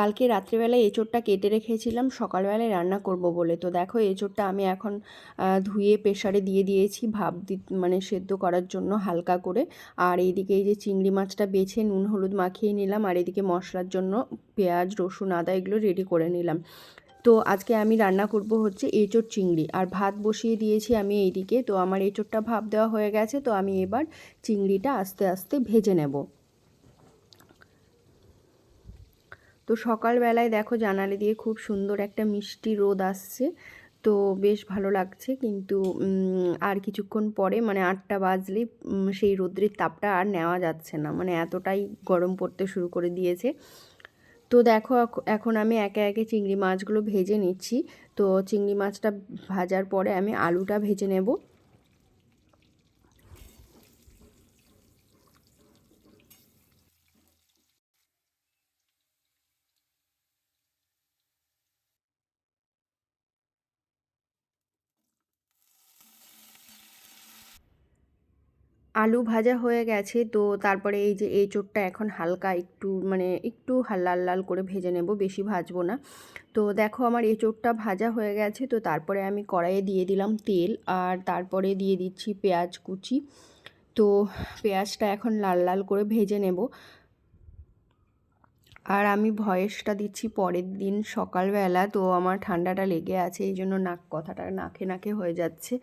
কালকে রাত্রিবেলায় এঁচোড়টা কেটে রেখেছিলাম, সকালবেলায় রান্না করব বলে। তো দেখো, এঁচোড়টা আমি এখন ধুয়ে প্রেশারে দিয়ে দিয়েছি, ভাপ দি মানে সেদ্ধ করার জন্য হালকা করে। আর এইদিকে এই যে চিংড়ি মাছটা বেছে নুন, হলুদ মাখিয়ে নিলাম, আর এদিকে মশলার জন্য পেঁয়াজ, রসুন, আদা এগুলো রেডি করে নিলাম। তো আজকে আমি রান্না করব হচ্ছে এঁচোড় চিংড়ি। আর ভাত বসিয়ে দিয়েছি আমি এইদিকে। তো আমার এঁচোড়টা ভাপ দেওয়া হয়ে গেছে, তো আমি এবার চিংড়িটা আস্তে আস্তে ভেজে নেব। তো সকালবেলায় দেখো জানালে দিয়ে খুব সুন্দর একটা মিষ্টি রোদ আসছে। তো বেশ ভালো লাগছে কিন্তু আর কিছুক্ষণ পরে মানে আটটা বাজলেই সেই রোদ্রের তাপটা আর নেওয়া যাচ্ছে না। মানে এতটাই গরম পড়তে শুরু করে দিয়েছে। তো দেখো এখন আমি একে একে চিংড়ি মাছগুলো ভেজে নিচ্ছি। তো চিংড়ি মাছটা ভাজার পরে আমি আলুটা ভেজে নেব। আলু ভাজা হয়ে গেছে, তো তারপরে এই যে এঁচোড়টা এখন হালকা একটু মানে একটু লাল লাল করে ভেজে নেব, বেশি ভাজবো না। তো দেখো আমার এঁচোড়টা ভাজা হয়ে গেছে, তো তারপরে আমি কড়াইয়ে দিয়ে দিলাম তেল, আর তারপরে দিয়ে দিচ্ছি পেঁয়াজ কুচি। তো পেঁয়াজটা এখন লাল লাল করে ভেজে নেব। আর আমি ভয়েসটা দিচ্ছি পরের দিন সকালবেলা, তো আমার ঠান্ডাটা লেগে আছে এই জন্য নাক কথাটা নাকে নাকে হয়ে যাচ্ছে।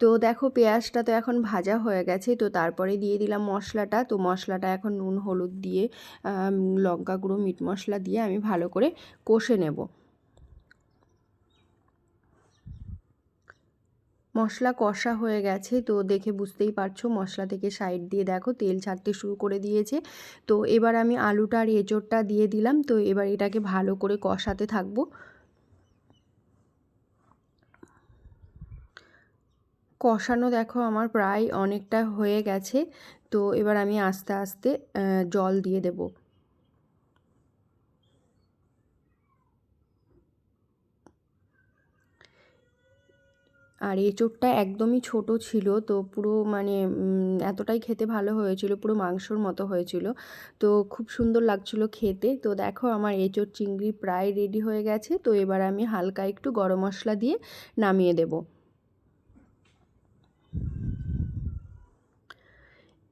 তো দেখো পেঁয়াজটা তো এখন ভাজা হয়ে গেছে, তো তারপরে দিয়ে দিলাম মশলাটা। তো মশলাটা এখন নুন, হলুদ দিয়ে লঙ্কা গুঁড়ো, মিট মশলা দিয়ে আমি ভালো করে কষে নেব। মশলা কষা হয়ে গেছে, তো দেখে বুঝতেই পারছ মশলা থেকে সাইড দিয়ে দেখো তেল ছাড়তে শুরু করে দিয়েছে। তো এবার আমি আলুটা আর এঁচোড়টা দিয়ে দিলাম, তো এবার এটাকে ভালো করে কষাতে থাকব। কষানো দেখো আমার প্রায় অনেকটা হয়ে গেছে। তো এবার আমি আস্তে আস্তে জল দিয়ে দেব। আর এঁচোড়টা একদমই ছোট ছিল, তো পুরো মানে এতটাই খেতে ভালো হয়েছিল, পুরো মাংসর মতো হয়েছিল। তো খুব সুন্দর লাগছিল খেতে। তো দেখো আমার এঁচোড় চিংড়ি প্রায় রেডি হয়ে গেছে। তো এবার আমি হালকা একটু গরম মশলা দিয়ে নামিয়ে দেবো।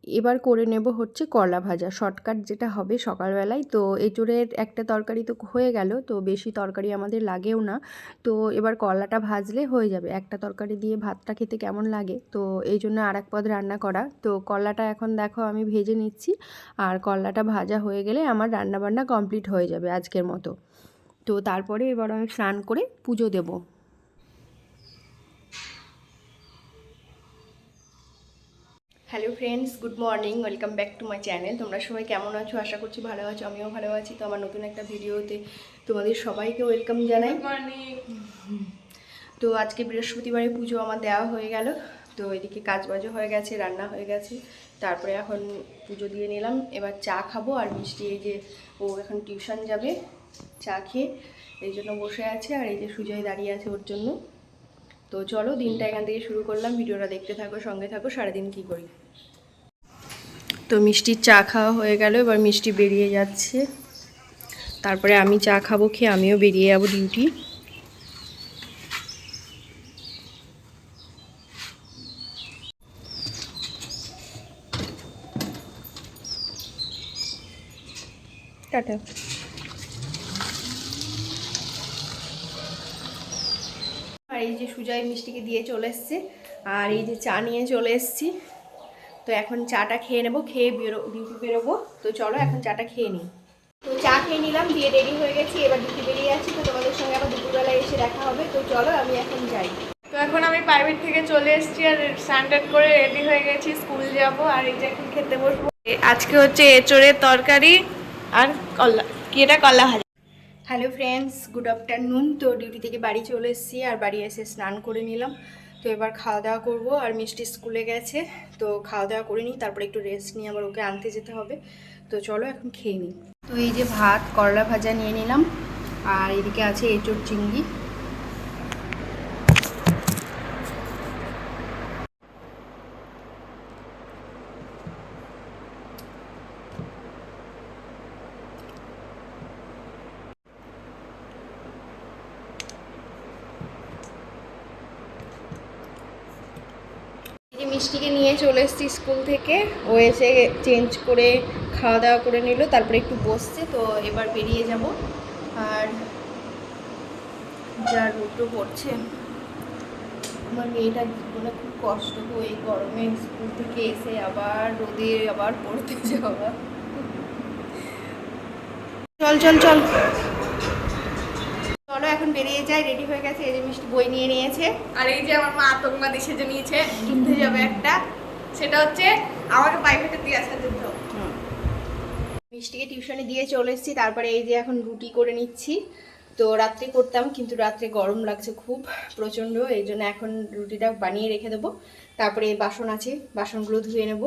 এবার করে নেব হচ্ছে করলা ভাজা। শর্টকাট যেটা হবে সকালবেলায়। তো এঁচোড়ের একটা তরকারি তো হয়ে গেল। তো বেশি তরকারি আমাদের লাগেও না। তো এবার করলাটা ভাজলে হয়ে যাবে। একটা তরকারি দিয়ে ভাতটা খেতে কেমন লাগে? তো এই জন্য আর এক পদ রান্না করা। তো করলাটা এখন দেখো আমি ভেজে নিচ্ছি। আর করলাটা ভাজা হয়ে গেলে আমার রান্নাবান্না কমপ্লিট হয়ে যাবে আজকের মতো। তো তারপরে এবার আমি স্নান করে পুজো দেবো। Hello friends good morning welcome back to my channel তোমরা সবাই কেমন আছো? আশা করছি ভালো আছো আমিও ভালো আছি। তো আমার নতুন একটা ভিডিওতে তোমাদের সবাইকে ওয়েলকাম জানাই। তো আজকে বৃহস্পতিবারে পুজো আমার দেওয়া হয়ে গেল। তো এদিকে কাজবাজও হয়ে গেছে রান্না হয়ে গেছে। তারপরে এখন পুজো দিয়ে নিলাম। এবার চা খাব আর মিষ্টি এই যে ও এখন টিউশন যাবে চা খেয়ে। এই জন্য বসে আছে আর এই যে সুজয় দাঁড়িয়ে আছে ওর জন্য। তো চলো দিনটা এখান থেকে শুরু করলাম ভিডিওটা দেখতে থাকো সঙ্গে থাকো সারাদিন কী করি? তো মিষ্টির চা খাওয়া হয়ে গেল এবার মিষ্টি বেরিয়ে যাচ্ছে। তারপরে আমি চা খাব খেয়ে আমিও বেরিয়ে যাব ডিউটি টাটা আর এই যে সুজয় মিষ্টিকে দিয়ে চলে এসছে, আর এই যে চা নিয়ে চলে এসছি। তো এখন চাটা খেয়ে নেব, খেয়ে বেরো, ডিউটি বেরোবো। তো চলো এখন চাটা খেয়ে নিই। তো চা খেয়ে নিলাম, দিয়ে রেডি হয়ে গেছি, এবার ডিউটি বেরিয়ে যাচ্ছি। তো তোমাদের সঙ্গে আবার দুপুরবেলায় এসে দেখা হবে। তো চলো আমি এখন যাই। তো এখন আমি প্রাইভেট থেকে চলে এসেছি আর স্ট্যান্ডার্ড করে রেডি হয়ে গেছি, স্কুল যাব আর এই যে এখন খেতে বসবো। আজকে হচ্ছে এঁচড়ের তরকারি আর কলা, কি এটা? কলা ভাজা হ্যালো ফ্রেন্ডস গুড আফটারনুন তো ডিউটি থেকে বাড়ি চলে এসেছি আর বাড়ি এসে স্নান করে নিলাম। তো এবার খাওয়া দাওয়া করব আর মিষ্টি স্কুলে গেছে। তো খাওয়া দাওয়া করে নিই, তারপরে একটু রেস্ট নিয়ে আবার ওকে আনতে যেতে হবে। তো চলো এখন খেয়ে নিই। তো এই যে ভাত, করলা ভাজা নিয়ে নিলাম। আর এদিকে আছে এঁচোর চিংড়ি। মিষ্টিকে নিয়ে চলে এসেছি স্কুল থেকে। ও এসে চেঞ্জ করে খাওয়া দাওয়া করে নিল, তারপরে একটু বসছে, তো এবার বেরিয়ে যাব। আর যা রোদ্র পড়ছে, আমার মেয়েটার জীবনে খুব কষ্ট এই গরমে স্কুল থেকে এসে আবার রোদে আবার পড়তে যাওয়া। চল চল, চলো। এখন বেরিয়ে যায় রেডি হয়ে গেছে এই যে মিষ্টি বই নিয়ে নিয়েছে। আর এই যে আমার মা আতঙ্কবাদী সেজে নিয়েছে যুদ্ধে যাবে একটা। সেটা হচ্ছে আমাকে প্রাইভেটে দিয়ে আসার যুদ্ধ। মিষ্টিকে টিউশনে দিয়ে চলে এসেছি তারপরে এই যে এখন রুটি করে নিচ্ছি। তো রাত্রে করতাম কিন্তু রাত্রে গরম লাগছে খুব প্রচণ্ড এই জন্য এখন রুটিটা বানিয়ে রেখে দেবো। তারপরে বাসন আছে বাসনগুলো ধুয়ে নেব।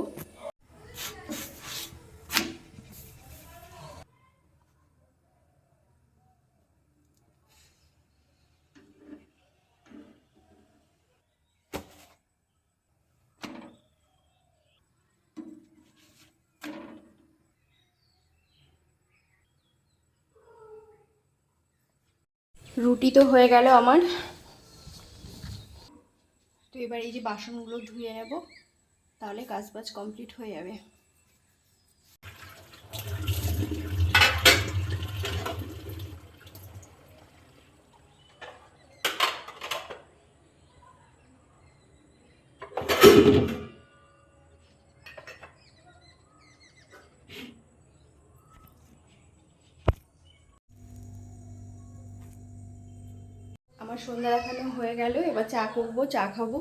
রুটি তো হয়ে গেল আমার। তো এবার এই যে বাসনগুলো ধুয়ে নেব, তাহলে কাজ বাজ কমপ্লিট হয়ে যাবে। আমার সন্ধ্যা দেখানো হয়ে গেল, এবার চা করব, চা খাব।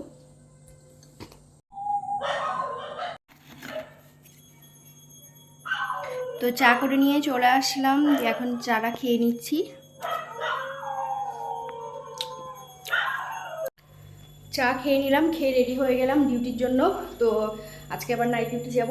তো চা করে নিয়ে চলে আসলাম এখন চাটা খেয়ে নিচ্ছি। চা খেয়ে নিলাম, খেয়ে রেডি হয়ে গেলাম ডিউটির জন্য, তো আজকে আবার নাইট ডিউটি যাব।